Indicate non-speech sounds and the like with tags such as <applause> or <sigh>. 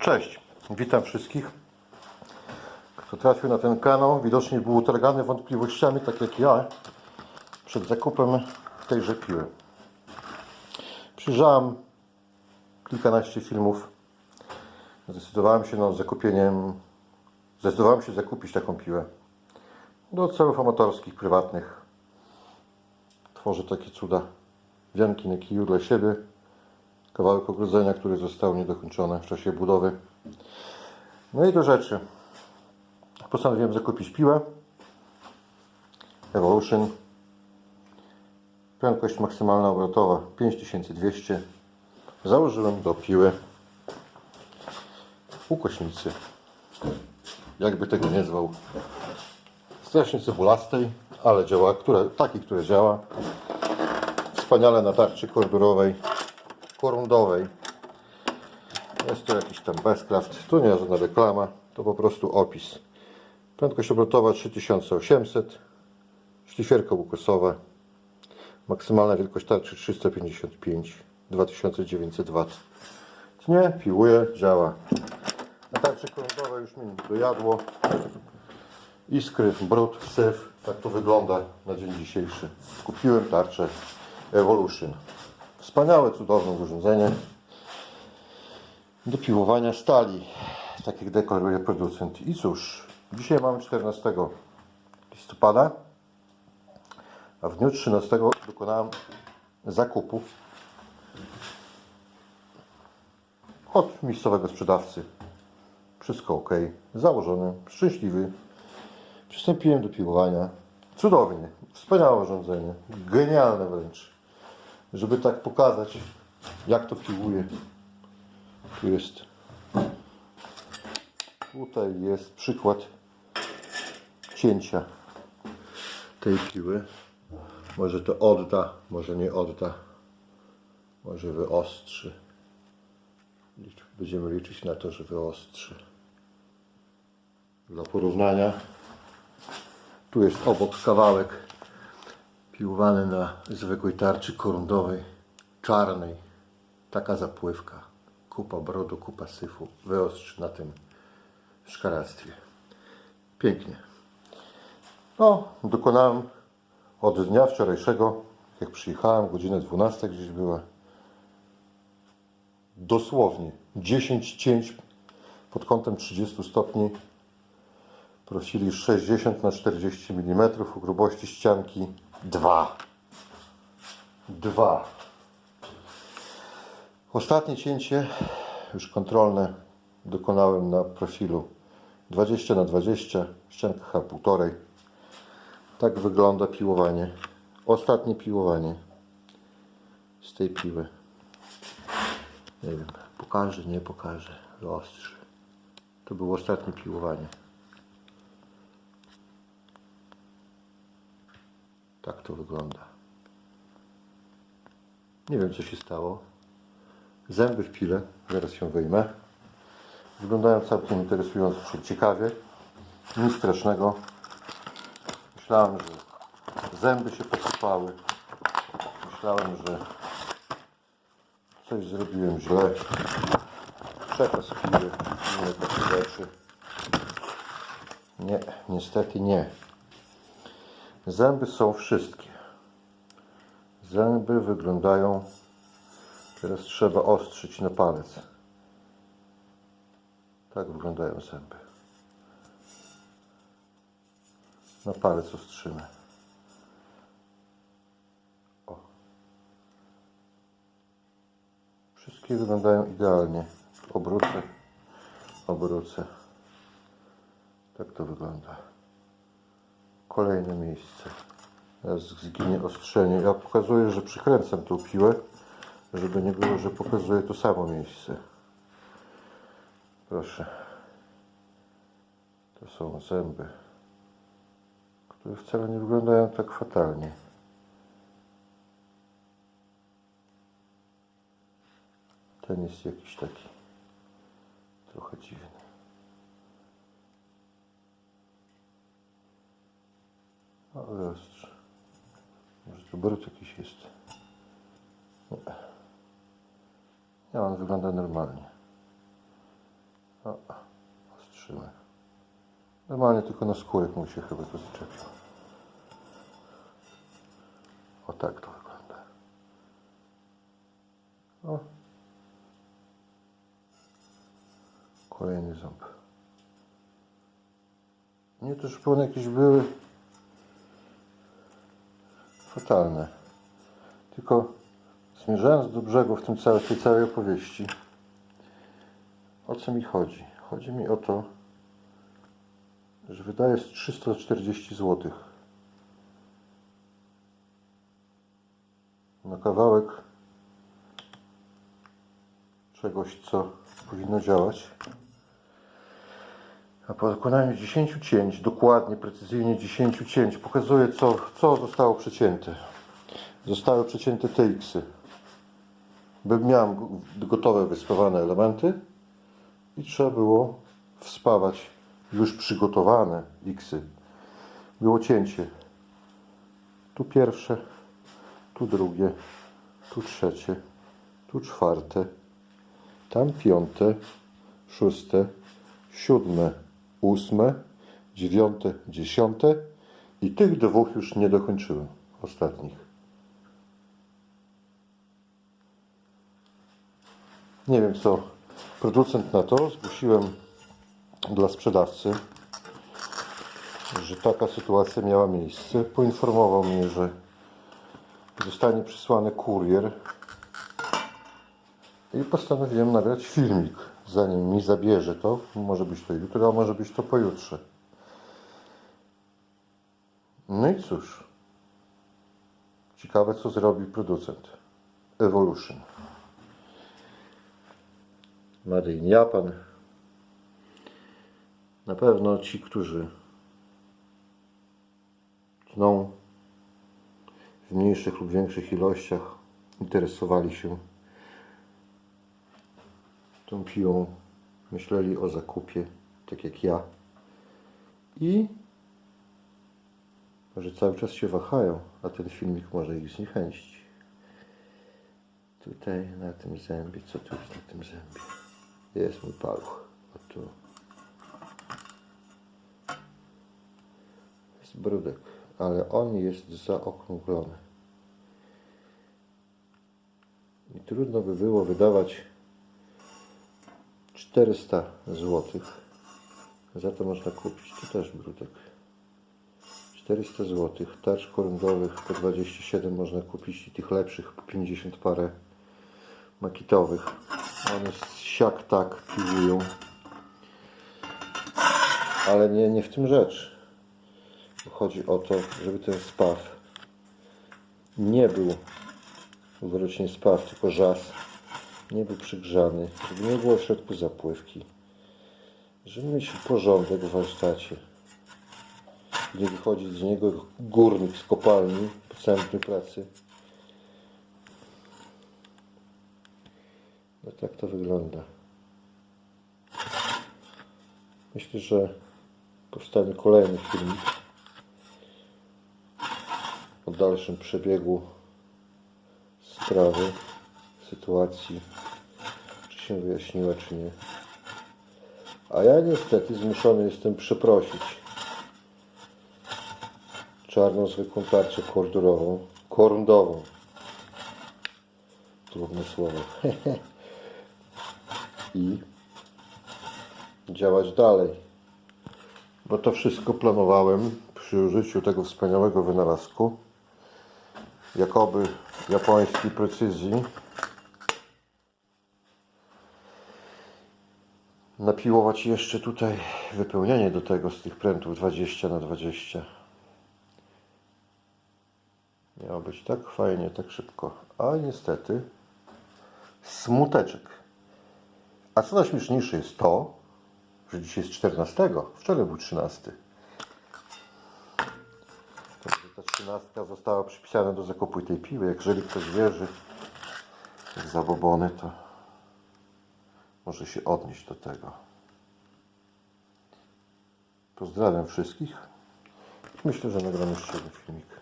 Cześć, witam wszystkich. Kto trafił na ten kanał, widocznie był utargany wątpliwościami, tak jak ja, przed zakupem tejże piły. Przyjrzałem kilkanaście filmów. Zdecydowałem się na zakupieniem, zdecydowałem się zakupić taką piłę. Do celów amatorskich, prywatnych. Tworzę takie cuda. Wianki na kiju dla siebie. Kawałek ogrodzenia, który został niedokończony w czasie budowy. No i do rzeczy. Postanowiłem zakupić piłę. Evolution. Prędkość maksymalna obrotowa 5200. Założyłem do piły ukośnicy. Jakby tego nie zwał. Strasznie cebulastej, ale działa, które, taki, który działa. Wspaniale na tarczy kordurowej, korundowej. Jest to jakiś tam Bestcraft. To nie żadna reklama, to po prostu opis. Prędkość obrotowa 3800. Szlifierka ukosowa. Maksymalna wielkość tarczy 355. 2900 W. Tnie, piłuje, działa. Na tarczy korundowej już mi dojadło. Iskry, brud, syf. Tak to wygląda na dzień dzisiejszy. Kupiłem tarczę Evolution. Wspaniałe, cudowne urządzenie do piłowania stali, tak jak deklaruje producent. I cóż, dzisiaj mamy 14 listopada, a w dniu 13 dokonałem zakupu od miejscowego sprzedawcy. Wszystko ok, założony, szczęśliwy. Przystąpiłem do piłowania. Cudownie, wspaniałe urządzenie, genialne wręcz. Żeby tak pokazać, jak to piłuje. Tu jest. Tutaj jest przykład cięcia tej piły. Może to odda, może nie odda. Może wyostrzy. Będziemy liczyć na to, że wyostrzy. Dla porównania. Tu jest obok kawałek piłowany na zwykłej tarczy korundowej, czarnej. Taka zapływka. Kupa brodu, kupa syfu. Wyostrzy na tym szkaractwie. Pięknie. No, dokonałem od dnia wczorajszego, jak przyjechałem, godzinę 12 gdzieś była. Dosłownie 10 cięć pod kątem 30 stopni Prosili 60 na 40 mm u grubości ścianki 2. 2. Ostatnie cięcie, już kontrolne, dokonałem na profilu 20 na 20 ścianka H1,5. Tak wygląda piłowanie. Ostatnie piłowanie z tej piły. Nie wiem, pokażę, nie pokażę, wyostrzy. To było ostatnie piłowanie. Tak to wygląda. Nie wiem, co się stało. Zęby w pile, zaraz się wyjmę. Wyglądają całkiem interesująco, ciekawie. Nic strasznego. Myślałem, że zęby się posypały. Myślałem, że coś zrobiłem źle. Przekaz piły, inne takie. Nie, niestety nie. Zęby są wszystkie. Zęby wyglądają. Teraz trzeba ostrzyć na palec. Tak wyglądają zęby. Na palec ostrzymy. O. Wszystkie wyglądają idealnie. Obrócę. Obrócę. Tak to wygląda kolejne miejsce. Teraz zginie ostrzenie. Ja pokazuję, że przykręcam tą piłę, żeby nie było, że pokazuję to samo miejsce. Proszę. To są zęby, które wcale nie wyglądają tak fatalnie. Ten jest jakiś taki trochę dziwny. Ostrze. Może to brud jakiś jest. Nie. Nie, on wygląda normalnie. O, ostrzymy. Normalnie tylko na skórek mu się chyba to zaczepił. O tak to wygląda. O. Kolejny ząb. Nie, to już one jakieś były fatalne. Tylko zmierzając do brzegu w tym całej, tej całej opowieści, o co mi chodzi? Chodzi mi o to, że wydaje z 340 zł na kawałek czegoś, co powinno działać. Po dokonaniu 10 cięć, dokładnie, precyzyjnie 10 cięć, pokazuję co, co zostało przecięte. Zostały przecięte TX-y. By miałem g- gotowe wyspawane elementy i trzeba było wspawać już przygotowane X-y. Było cięcie. Tu pierwsze, tu drugie, tu trzecie, tu czwarte, tam piąte, szóste, siódme, ósme, dziewiąte, dziesiąte i tych dwóch już nie dokończyłem, ostatnich. Nie wiem co producent na to. Zgłosiłem dla sprzedawcy, że taka sytuacja miała miejsce. Poinformował mnie, że zostanie przysłany kurier i postanowiłem nagrać filmik, zanim mi zabierze to. Może być to jutro, a może być to pojutrze. No i cóż. Ciekawe, co zrobi producent. Evolution. Made in Japan. Na pewno ci, którzy tną w mniejszych lub większych ilościach, interesowali się tą piłą, myśleli o zakupie, tak jak ja. I może cały czas się wahają, a ten filmik może ich zniechęcić. Tutaj na tym zębie, co tu jest na tym zębie? Jest mój paluch. O tu. Jest brudek, ale on jest zaokrąglony. I trudno by było wydawać 400 zł. Za to można kupić. Tu też brudek. 400 zł. Tarcz korungowych po 27 można kupić i tych lepszych po 50 parę makitowych. One siak tak piłują. Ale nie, nie w tym rzecz. Chodzi o to, żeby ten spaw nie był wyrocznie spaw, tylko żas. Nie był przygrzany, żeby nie było w środku zapływki. Żeby mieć porządek w warsztacie. Nie wychodzić z niego górnik z kopalni po całym dniu pracy. No tak to wygląda. Myślę, że powstanie kolejny filmik o dalszym przebiegu sprawy, sytuacji, czy się wyjaśniła, czy nie. A ja niestety zmuszony jestem przeprosić czarną zwykłą tarczę kordurową, korundową. Trudne słowo. <laughs> I działać dalej. Bo to wszystko planowałem przy użyciu tego wspaniałego wynalazku. Jakoby japońskiej precyzji. Napiłować jeszcze tutaj wypełnienie do tego z tych prętów 20 na 20 Miało być tak fajnie, tak szybko. A niestety smuteczek. A co najśmieszniejsze jest to, że dzisiaj jest 14, wczoraj był 13. Także ta 13 została przypisana do zakupu tej piły. Jeżeli ktoś wierzy w zabobony, to może się odnieść do tego. Pozdrawiam wszystkich. Myślę, że nagram jeszcze jeden filmik.